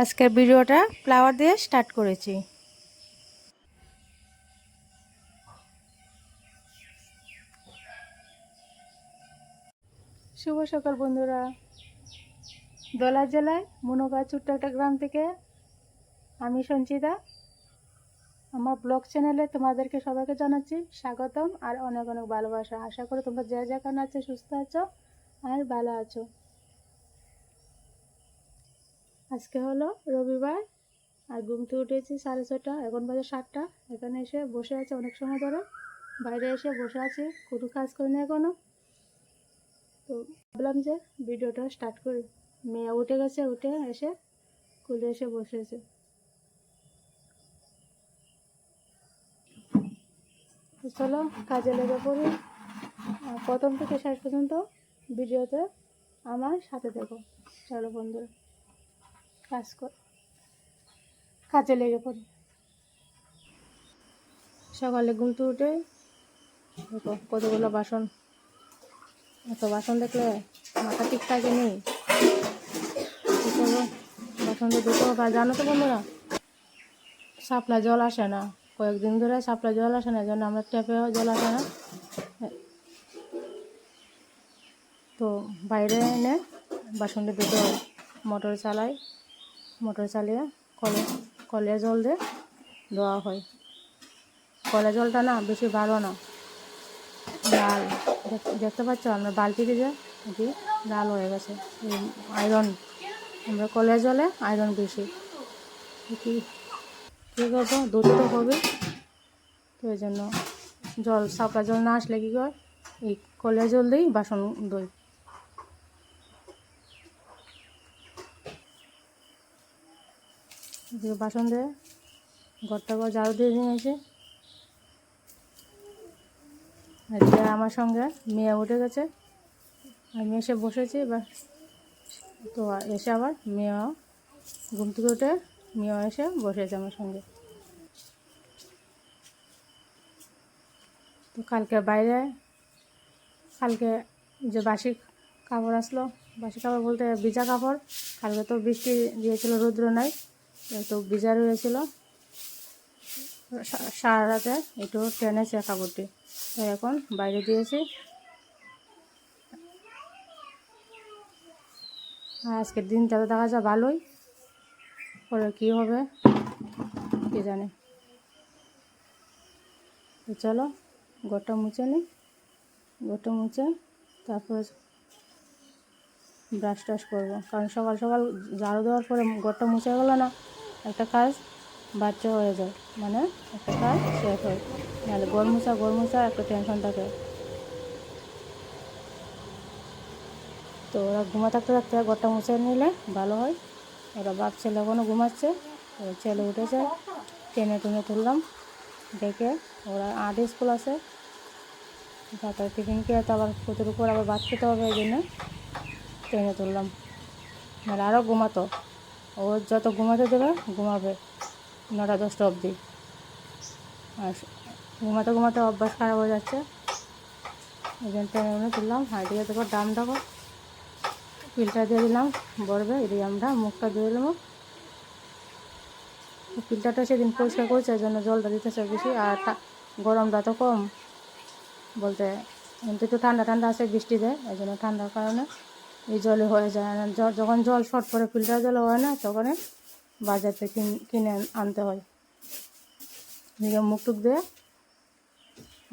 আজকের ভিডিওটা ফ্লাওয়ার দিয়ে স্টার্ট করেছি। শুভ সকাল বন্ধুরা। দোলা জেলায় মনোগা ছোট্ট একটা গ্রাম থেকে আমি সঞ্চিতা। আমার ব্লগ চ্যানেলে তোমাদেরকে সবাইকে জানাচ্ছি স্বাগতম আর অনেক অনেক ভালোবাসা। আশা করি তোমরা যে যেখানে আছো, সুস্থ আছো আর ভালো আছো। আজকে হলো রবিবার আর ঘুম থেকে উঠেছি সাড়ে ছটা এখন বাজে সাতটা। এখানে এসে বসে আছে অনেক সময় ধরে। বাইরে এসে বসে আছি, কোনো কাজ করি না এখনও। তো ভাবলাম যে ভিডিওটা স্টার্ট করি। মেয়ে উঠে গেছে, উঠে এসে খুলে এসে বসেছে চলো কাজে লেগে পড়ি। প্রথম থেকে শেষ পর্যন্ত ভিডিওতে আমার সাথে দেখো চলো বন্ধুরা। কাজ কর। কাজে লেগে পড়ি। সকালে ঘুম থেকে উঠে কতগুলো বাসন। এত বাসন দেখলে মাথা ঠিক থাকে নেই বাসনটা ধুতে হবে। জানো তো বন্ধুরা সাপ্লাই জল আসে না। কয়েকদিন ধরে সাপ্লাই জল আসে না জন্য আমরা ট্যাপেও জল আসে না। তো বাইরে এনে বাসনটা হয় মোটর চালাই। মোটর চালিয়ে কলে কলে জল দিয়ে ধোয়া হয়। কলে জলটা না বেশি ভালো না। লাল দেখ- দেখতে পাচ্ছ? আমরা বালতিতে যে, এটি লাল হয়ে গেছে। আয়রন আমরা কলে জলে আয়রন বেশি কি করব? ধুতে তো হবে তো এই জন্য জল, সাপলা জল না আসলে কী কর এই কলে জল দিই বাসন দই দিয়ে বাসন দিয়ে ঘরটা ঘর ঝাড়ু দিয়ে নিয়েছে আর আমার সঙ্গে মেয়ে উঠে গেছে। আমি এসে বসেছি, এবার তো এসে আবার মেয়েও ঘুম থেকে উঠে মেয়েও এসে বসেছে আমার সঙ্গে। তো কালকে বাইরে, কালকে যে বাসি কাপড় আসলো, বাসি কাপড় বলতে ভিজা কাপড়, কালকে তো বৃষ্টি দিয়েছিল, রৌদ্র নাই। তো ভিজা রয়েছিল। সারা রাতে একটু টেনেছে কাপড়টি তো এখন বাইরে দিয়েছি আর আজকের দিনটা তো দেখা যায় ভালোই। পরে কী হবে, কে জানে। তো চলো গোটা মুছে নিই গোটা মুছে তারপরে ব্রাশ টাশ করব। কারণ সকাল সকাল ঝাড়ু দেওয়ার পরে গোটা মুছে গেলো না। একটা কাজ বাচ্চা হয়ে যায়। মানে একটা কাজ শেষ হয়। নাহলে গড় মোছা একটা টেনশন থাকে। তো ওরা ঘুমা থাকতে থাকতে ঘরটা মুছে নিলে ভালো হয়। ওরা বাপ ছেলে এখনও ঘুমাচ্ছে। ওরা ছেলে উঠেছে, টেনে টেনে তুললাম। দেখে ওরা আট স্কুল আছে। তারপরে টিফিন খেয়ে তো আবার পুতুর উপর আবার ভাত খেতে হবে এই জন্য টেনে তুললাম। নাহলে আরও ঘুমাতো। ও যত ঘুমাতে দেবে, ঘুমাবে নটা, দশটা অবধি। আর ঘুমাতে ঘুমাতে অভ্যাস খারাপ হয়ে যাচ্ছে। এই জন্য টেনে তুললাম দিয়ে দেবো ডাম দেবো ফিল্টার দিয়ে দিলাম, বরবে, এদিকে আমরা মুখটা ধুয়ে নেব ফিল্টারটা সেদিন পরিষ্কার করছে জন্য জলটা দিতেছে বেশি, আর গরমটা তো কম। বলতে, কিন্তু একটু ঠান্ডা ঠান্ডা আছে বৃষ্টি দেয় এই জন্য ঠান্ডার কারণে এই জলে হয়ে যায় না। যখন জল শর্ট করে ফিল্টার জল হয় না, তখন বাজার থেকে কিন- আনতে হয়। এদিকে মুখ টুক দিয়ে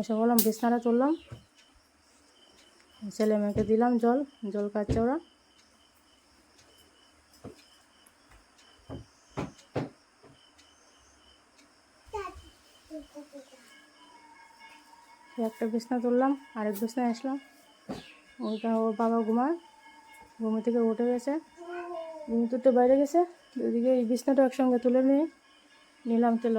এসে বললাম, বিছনাটা তুললাম। ছেলে মেয়েকে দিলাম জল জল খাচ্ছে ওরা। একটা বিছনা তুললাম, আরেক বিছনায় আসলাম। ওইটা ওর বাবা ঘুমায়। ঘুমে থেকে উঠে গেছে, ঘুম থেকে বাইরে গেছে ওইদিকে এই বিছনাটা একসঙ্গে তুলে নিয়ে নিলাম তেল।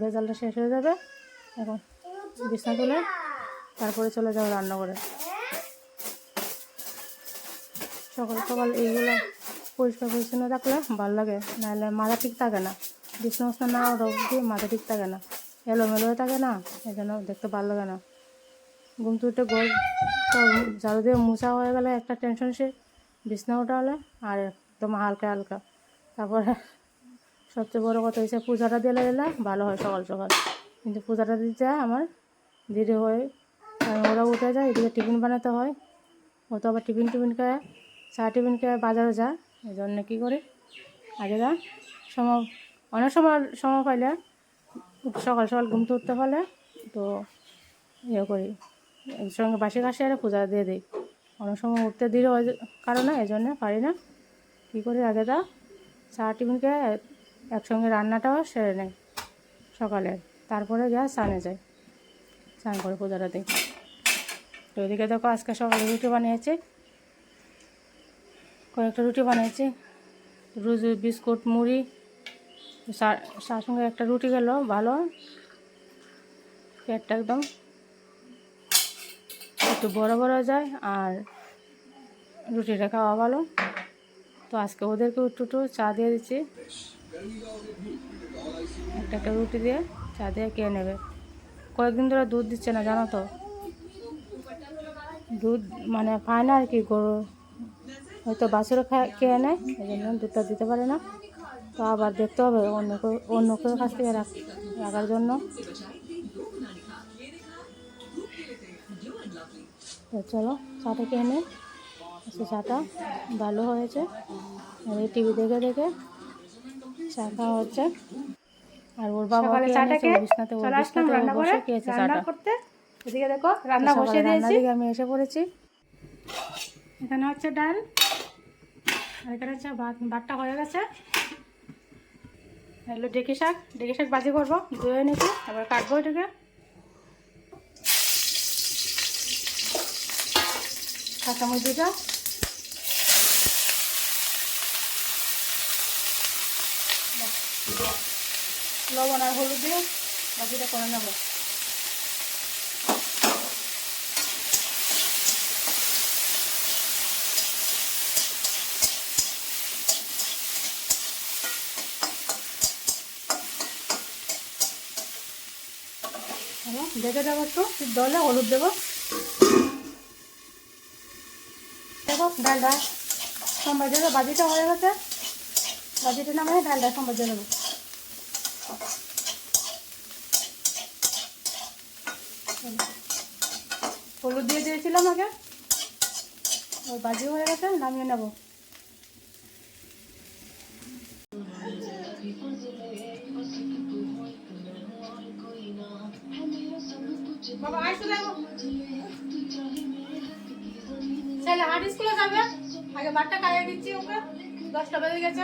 ভেজালটা শেষ হয়ে যাবে, এখন বিছনা তুলে তারপরে চলে যাব রান্না করে সকাল সকাল এইগুলো পরিষ্কার পরিচ্ছন্ন রাখলে ভালো লাগে, নাহলে মাথা ঠিক থাকে না। বিছনা উছনা না রোগ দিয়ে মাথা ঠিক থাকে না, এলোমেলো থাকে না এই জন্য দেখতে ভালো লাগে না। ঘুম উঠে গোল তো ঝাড়ু দিয়ে হয়ে গেলে একটা টেনশন সে, বিছনা ওঠালে আর একদম হালকা হালকা। তারপরে সবচেয়ে বড় কথা হচ্ছে পূজাটা দিলে দিলে ভালো হয় সকাল সকাল। কিন্তু পূজাটা দিতে আমার দেরি হয়। কারণ ওরা উঠে যায়, এদিকে টিফিন বানাতে হয়। ও তো আবার টিফিন টিফিন খায়, চা টিফিন খেয়ে, বাজারে যায়। এই জন্য কী করি? আগে যা, সময়, অনেক সময় সময় পাইলে সকাল সকাল ঘুমতে উঠতে পারলে তো ইয়ে করি। একসঙ্গে বাসি ঘাসে আর পূজা দিয়ে দিই। অনেক সময় উঠতে হয় যে- কারণে এই জন্য পারি না। কী করি আগে দা চা টিফিনকে একসঙ্গে রান্নাটাও সেরে নেয় সকালে। তারপরে যা স্নানে যায় স্নান করে পূজাটা দিই। তো ওইদিকে দেখো আজকে সকালে রুটি বানিয়েছি। কয়েকটা রুটি বানিয়েছি। রুজি, বিস্কুট, মুড়ি। চার সঙ্গে একটা রুটি গেল ভালো। পেটটা একদম একটু বড় বড় যায় আর রুটিটা খাওয়া ভালো। তো আজকে ওদেরকে একটু একটু চা দিয়ে দিচ্ছি। একটা একটা রুটি দিয়ে চা দিয়ে খেয়ে নেবে। কয়েকদিন ধরে দুধ দিচ্ছে না, জানো তো? দুধ মানে খায় না আর কি, গরু হয়তো বাছুরে খায় নেয়, এই জন্য দুধটা দিতে পারে না। তো আবার দেখতে হবে অন্য অন্য কেউ কাছ থেকে রাখ রাখার জন্য। তো চলো চাটা খেয়ে নিই আজকে চাটা ভালো হয়েছে। আর এই টিভি দেখে দেখে চা খাওয়া হচ্ছে। আর ওর বাবা সকালে চাটা নিয়েছে, খেয়ে ওর বিছনাতে চলে আসলাম রান্না করে রান্না করতে। এদিকে দেখো রান্না বসিয়ে দিয়েছি। আমি এসে পড়েছি। এখানে হচ্ছে ডাল আর এখানে হচ্ছে ভাত ভাতটা হয়ে গেছে। এগুলো ডেকে শাক ডেকে শাক বাজি করব ধুয়ে এনেছি এবার কাটবো এটাকে। কাঁচামরিচটা লবণ আর হলুদ দিয়ে বাজিটা করে নেব। দেখে দেবো একটু সিদ্ধ হলে হলুদ দেবো। দেখো ডালটা সোমবার দেবো বাজিটা হয়ে গেছে। বাজিটা নামে ডালটা সোমবার দেবো হলুদ দিয়ে দিয়েছিলাম আগে। ওই বাজি হয়ে গেছে, নামিয়ে নেব। বারটা খাইয়ে দিচ্ছি ওকে দশটা বেজে গেছে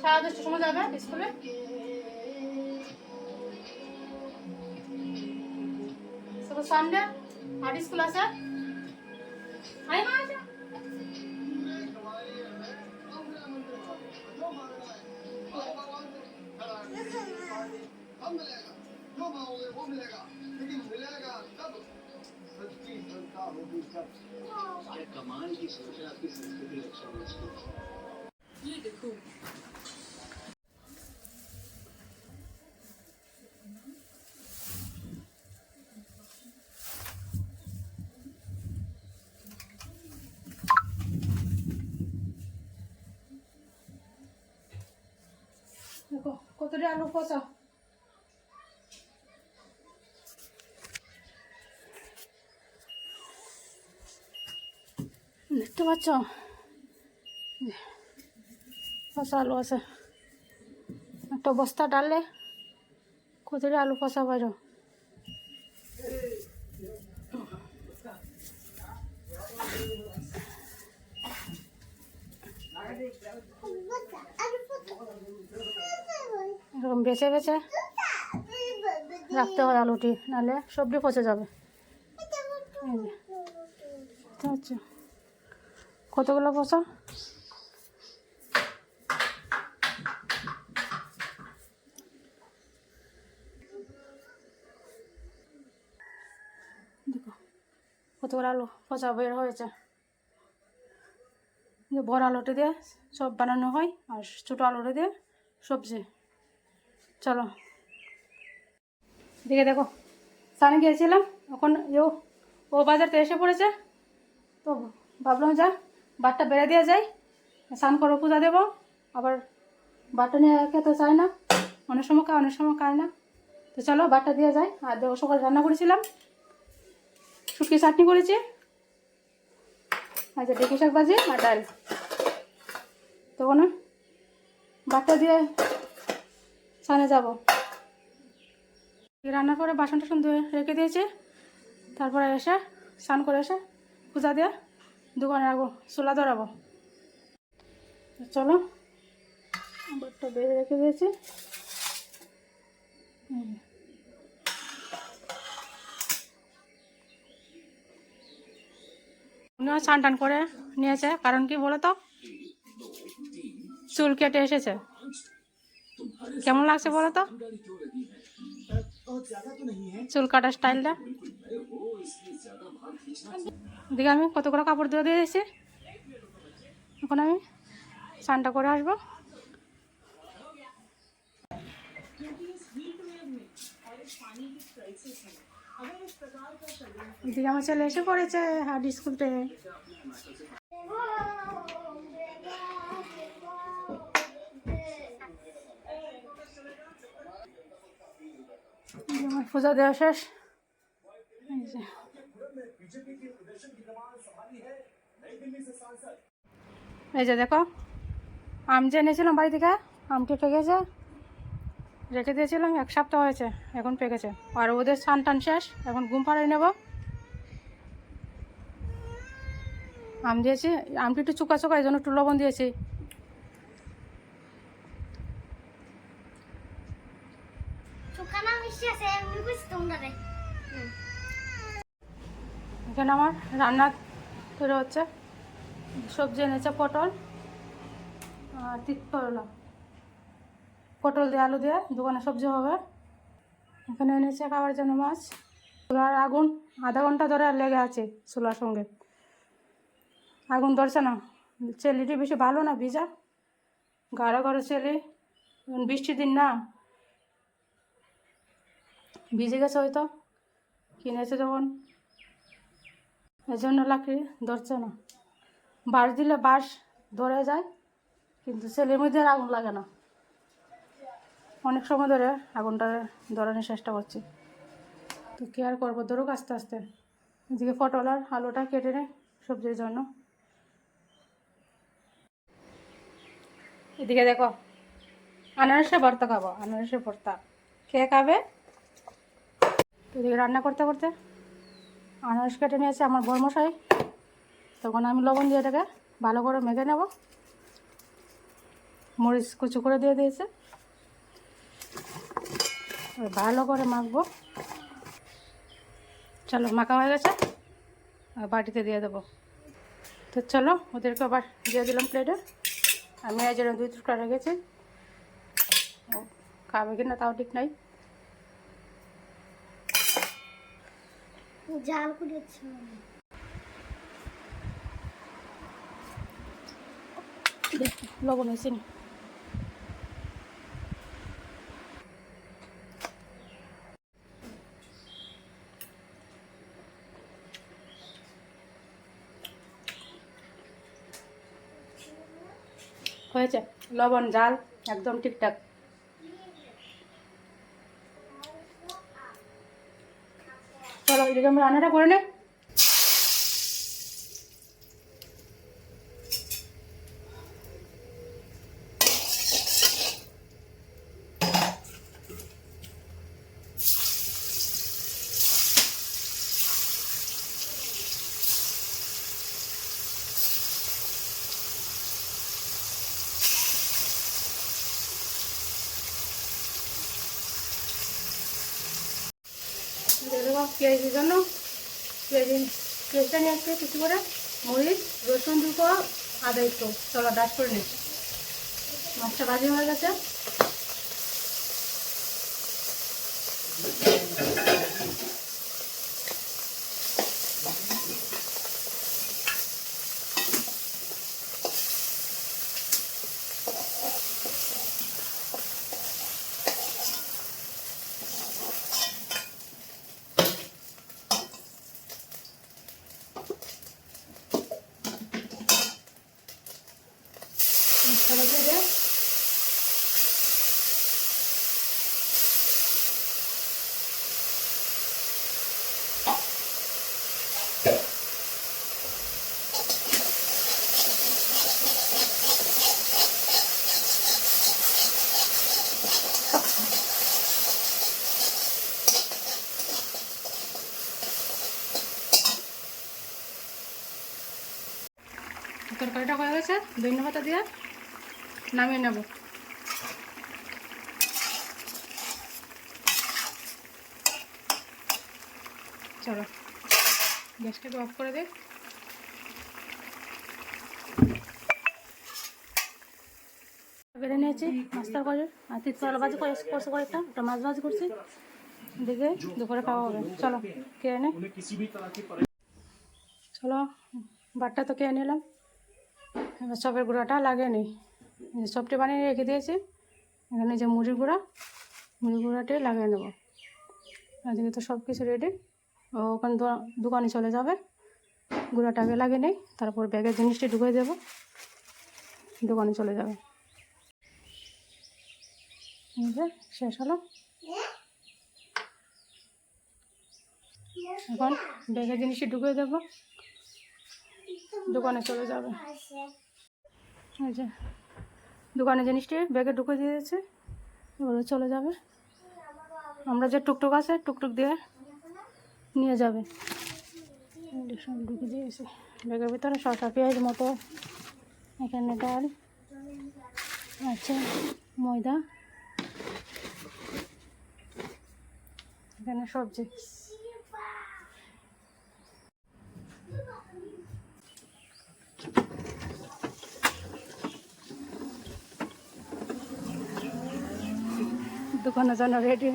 সাড়ে দশটার সময় যাবে স্কুলে সানডে হাট স্কুল আছে আয় মা আসো हम मिलेगा जो मांगोगे वो मिलेगा लेकिन मिलेगा तब सच्ची श्रद्धा होगी सब कमाल की सोच है आपकी संस्कृति रक्षा मंच की দেখো কতটা আলু কষা দেখতে পাচ্ছ? কষা আলু আছে। একটা বস্তা ডাললে কতটা আলু কষা বাইর এরকম বেছে বেছে রাখতে হয় আলুটি নাহলে সবজি পচে যাবে। পাচ্ছ? কতগুলো পচা কতগুলো আলু পচা বের হয়েছে। বড় আলুটি দিয়ে সব বানানো হয় আর ছোটো আলুটি দিয়ে সবজি। চলো। দেখে দেখো, সানে গিয়েছিলাম, এখন ও ও বাজার থেকে এসে পড়েছে। তো ভাবলাম যা বারটা বেড়ে দেওয়া যায় স্নান করে পূজা দেবো। আবার বাটটা নিয়ে খেতে চায় না। অনেক সময় খায়, অনেক সময় খায় না। তো চলো বাটা দিয়ে যায় আর সকালে রান্না করেছিলাম। শুটকি চাটনি করেছি। আচ্ছা ডেকে শাক ভাজি আর ডাল। তো না বাটা দিয়ে স্নানে যাব। রান্নার পরে বাসন টাসন ধুয়ে রেখে দিয়েছি। তারপরে এসে স্নান করে এসে পূজা দিয়ে দোকানে রাখব, চুলা ধরাবো। চলো বাটটা বেড়ে রেখে দিয়েছি। উনিও টান করে নিয়েছে, কারণ কি বলো তো? চুল কেটে এসেছে। কেমন লাগছে বলো তো? চুল কাটার স্টাইলটা? দিকে আমি কতগুলো কাপড় দিয়ে দিয়েছি। এখন আমি স্নানটা করে আসব। এদিকে আমার ছেলে এসে পড়েছে হার্ড স্কুল থেকে। আমার পূজা দেওয়া শেষ এই যে এই যে দেখো আম যে এনেছিলাম বাড়ি থেকে আমটি পেকেছে রেখে দিয়েছিলাম এক সপ্তাহ হয়েছে এখন পেকেছে আর ওদের স্নান টান শেষ এখন ঘুম পাড়াই নেব। আম দিয়েছি আমটি একটু চুকা চুকা এই জন্য একটু লবণ দিয়েছি। এখানে আমার রান্না তৈরি হচ্ছে। সবজি এনেছে পটল আর তিত করলা পটল দিয়ে আলু দিয়ে দোকানে সবজি হবে। এখানে এনেছে খাবার জন্য মাছ চুলার আগুন, আধা ঘণ্টা ধরে লেগে আছে চুলার সঙ্গে। আগুন ধরছে না। চেলিটি বেশি ভালো না, ভিজা। গাঢ় গাঢ় চেলি। বৃষ্টির দিন না। ভিজে গেছে হয়তো। কিনেছে যখন। এই জন্য লাকড়ি ধরছে না। বাঁশ দিলে বাঁশ ধরে যায়, কিন্তু ছেলের মধ্যে আর আগুন লাগে না। অনেক সময় ধরে আগুনটা ধরানোর চেষ্টা করছি। তো কি আর করব? ধরুক আস্তে আস্তে। এদিকে পটল আর আলুটা কেটে নে সবজির জন্য। এদিকে দেখো আনারসে ভর্তা খাব আনারসে ভর্তা। কে খাবে? তো এদিকে রান্না করতে করতে আনারস কেটে নিয়েছে আমার বর্মশাই। তখন আমি লবণ দিয়ে এটাকে ভালো করে মেখে নেব। মরিচ কুচু করে দিয়ে দিয়েছে। ভালো করে মাখবো। চলো, মাখা হয়ে গেছে। বাটিতে দিয়ে দেবো। তো চলো, ওদেরকে আবার দিয়ে দিলাম প্লেটে আমি জন্য দুই টুকরা রেখেছি। খাবে কিনা তাও ঠিক নাই। জাল করেছে লবণ হয়েছে হয়েছে লবণ জাল একদম ঠিকঠাক। চলো এদিকে আমরা রান্নাটা করে নে। পেঁয়াজের জন্য পেঁয়াজ পেঁয়াজটা নিয়ে আসছে কিছু করে? মরিচ রসুন দুটো, আদা একটু। চলো ডাস করে নিচ্ছি মাছটা ভাজি হয়ে গেছে। দিয়ে নামিয়ে নেব। চলো, গ্যাসটাকে অফ করে দে। বেড়ে নিয়েছি, মাছটা করে। আর তিত করলা ভাজি করে করছে কয়েকটা ওটা মাছ ভাজি করছি। দেখে দুপুরে খাওয়া হবে। চলো কে এনে চলো, বাটটা তো খেয়ে নিলাম। এবার সবের গুঁড়াটা লাগেনি এই যে সবটি বানিয়ে রেখে দিয়েছি। এখানে যে মুড়ির গুঁড়া, মুড়ির গুঁড়াটি লাগিয়ে নেব। এদিকে তো সব কিছু রেডি ও, ওখানে দোকানে চলে যাবে। গুঁড়াটাকে লাগিয়ে নেই, তারপর ব্যাগের জিনিসটি ঢুকিয়ে দেবো। দোকানে চলে যাবে। শেষ হলো। এখন ব্যাগের জিনিসটি ঢুকিয়ে দেবো। দোকানে চলে যাবে। যে, দোকানে জিনিসটি ব্যাগে ঢুকে দিয়েছে। এবারে চলে যাবে। আমরা যে টুকটুক আছে, টুকটুক দিয়ে নিয়ে যাবে। সব ঢুকে দিয়েছে। ব্যাগের ভিতরে শসা পেঁয়াজ মতো, এখানে ডাল আছে, ময়দা, এখানে সবজি। দোকানের জন্য রেডি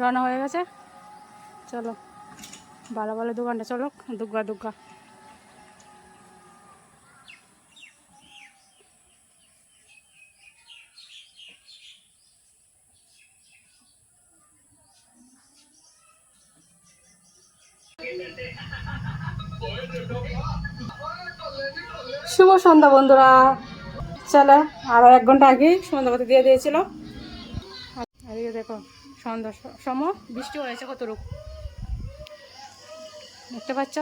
রান্না হয়ে গেছে। চলো ভালো ভালো দোকানটা চলো দুগ্গা দুগ্গা শুভ সন্ধ্যা বন্ধুরা। চলো আরও এক ঘণ্টা আগে সন্ধ্যাবাতি দিয়ে দিয়েছিল। এই দেখো, সন্ধ্যা, স- সময় বৃষ্টি হয়েছে কত রূপ দেখতে পাচ্ছ?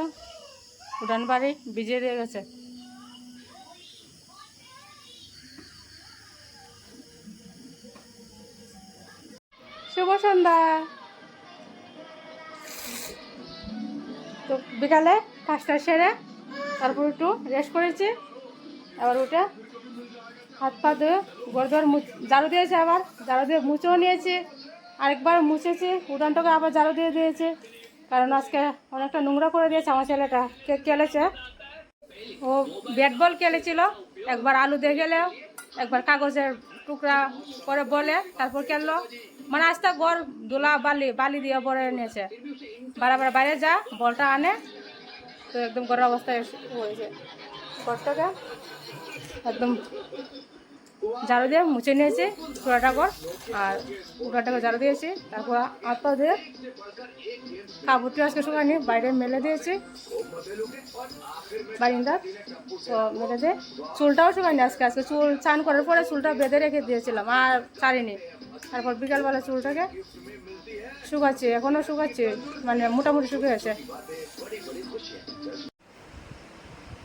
উড়ান বাড়ি ভিজিয়ে দিয়ে গেছে। শুভ সন্ধ্যা। তো বিকালে কাজটা সেরে তারপর একটু রেস্ট করেছি, আবার উঠে হাত পা ধুয়ে ঘর দর ঝাড়ু দিয়েছে আবার, ঝাড়ু দিয়ে মুছেও নিয়েছি। আরেকবার মুছেছি, উঠানটাকে আবার ঝাড়ু দিয়ে দিয়েছে। কারণ আজকে অনেকটা নোংরা করে দিয়েছে আমার ছেলেটা। কে খেলেছে ও ব্যাট বল খেলেছিল একবার আলু দিয়ে গেলে একবার কাগজের টুকরা করে বলে তারপর খেললো মানে আস্তে গড় দোলা বালি বালি দিয়ে বড় নিয়েছে। বারবার বাইরে যা, বলটা আনে। তো একদম গড়ের অবস্থায় হয়েছে গড়টাকে একদম ঝাড়ু দিয়ে মুছে নিয়েছি চূড়াটা কর আর উঠাটাকে ঝাড়ু দিয়েছি। তারপর পা দিয়ে কাপড়টি আজকে শুকায়নি, বাইরে মেলে দিয়েছি। বারিন্দার তো মেলে দিয়ে চুলটাও শুকায়নি আজকে। আজকে চুল চান করার পরে চুলটা বেঁধে রেখে দিয়েছিলাম, আর ছাড়িনি। তারপর বিকালবেলা চুলটাকে শুকাচ্ছে এখনও শুকাচ্ছে মানে মোটামুটি শুকিয়ে গেছে।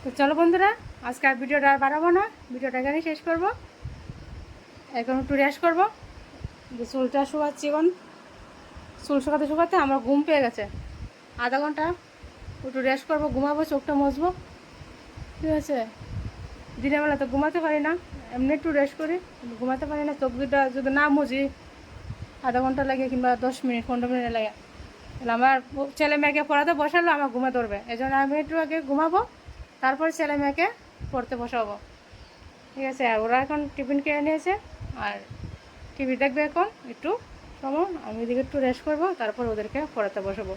তো চলো বন্ধুরা, আজকে আর ভিডিওটা আর বাড়াবো না। ভিডিওটা এখানে শেষ করব। এখন একটু রেস্ট করব। যে চুলটা শুকাচ্ছি এখন। চুল শুকাতে শুকাতে আমার ঘুম পেয়ে গেছে। আধা ঘণ্টা একটু রেস্ট করব, ঘুমাবো, চোখটা মজবো ঠিক আছে? দিনের বেলা তো ঘুমাতে পারি না। এমনি একটু রেস্ট করি ঘুমাতে পারি না। চোখ দুটা যদি না মুজি আধা ঘণ্টা লাগে কিংবা দশ মিনিট, পনেরো মিনিট লাগে, তাহলে আমার ছেলে মেয়েকে পড়াতে বসালো, আমার ঘুমে ধরবে। এই জন্য আমি একটু আগে ঘুমাবো, তারপর ছেলে মেয়েকে পড়তে বসাবো। ঠিক আছে? আর ওরা এখন টিফিন খেয়ে নিয়েছে। আর টিভি দেখবে এখন, একটু সময়, আমি এদিকে একটু রেস্ট করব, তারপর ওদেরকে পড়াতে বসাবো।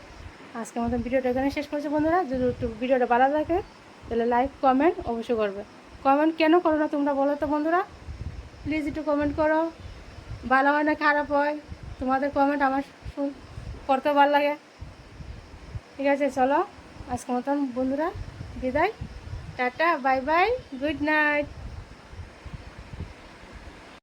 আজকের মতন ভিডিওটা এখানে শেষ করছি বন্ধুরা। যদি একটু ভিডিওটা ভালো লাগে, তাহলে লাইক কমেন্ট অবশ্যই করবে। কমেন্ট কেন করো না তোমরা বলো তো বন্ধুরা? প্লিজ একটু কমেন্ট করো। ভালো হয় না খারাপ হয়? তোমাদের কমেন্ট আমার শুন- পড়তে ভালো লাগে। ঠিক আছে, চলো। আজকের মতন বন্ধুরা, বিদায়। Tata bye bye good night